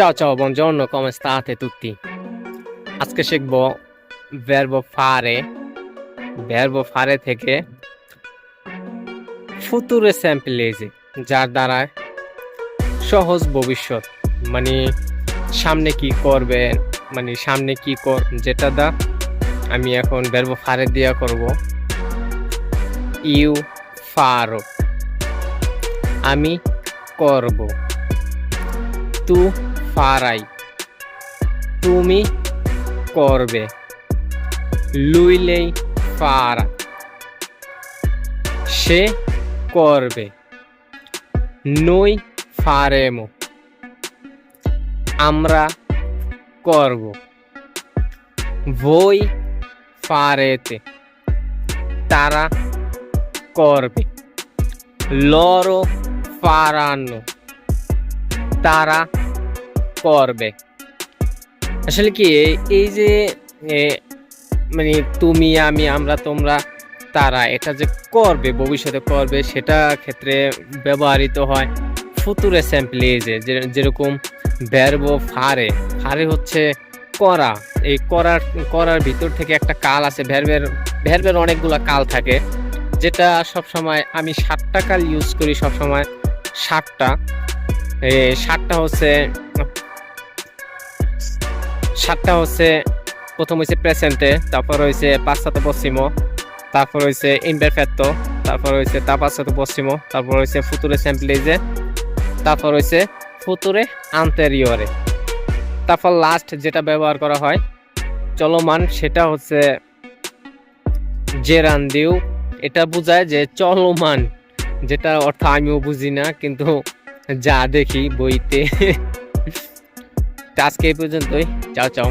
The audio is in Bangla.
Ciao ciao, buongiorno, come state tutti? আজকে শিখব verbo fare verbo fare থেকে ফুতুরে স্যাম্পলেজে যার দ্বারা সহজ ভবিষ্যৎ মানে সামনে কি করবেন মানে সামনে কি কর যেটা দা আমি এখন verbo fare দিয়া করব ইউ ফারো আমি করব তু ফারাই। তুমি করবে। লুইলেই ফারা। সে করবে। নই ফারেমো। আমরা করব। বই ফারেতে। তারা করবে। loro faranno তারা করবে। আসলে কি এই- যে মানে তুমি, আমি, আমরা, তোমরা, তারা, এটা যে করবে, ভবিষ্যতে করবে, সেটা ক্ষেত্রে ব্যবহৃত হয় ফুতুরে স্যাম্পলেজে যেরকম ব্যারবো ফারে ফারে হচ্ছে করা। এই করার করার ভিতর থেকে একটা কাল আছে ভ্যারবের ভ্যারবের অনেকগুলো কাল থাকে, যেটা সব সময় আমি সাতটা কাল ইউজ করি সব সময় সাতটা সাতটা হচ্ছে সাতটা হচ্ছে, প্রথম হচ্ছে প্রেসেন্টে, তারপর হয়েছে পাঁচশত পশ্চিমো, তারপর হয়েছে ইমবেরফেত্তো তারপর হয়েছে তাপাশত পশ্চিমো, তারপর হয়েছে ফুতুরে স্যাম্পলেজে তারপর হয়েছে ফুতুরে আন্তেরিয়রে তারপর লাস্ট যেটা ব্যবহার করা হয়, চলমান সেটা হচ্ছে জেরান্দিউ এটা বোঝায় যে চলমান, যেটা অর্থ আমিও বুঝি না, কিন্তু যা দেখি বইতে। আজকে এই পর্যন্তই। চাও চাও।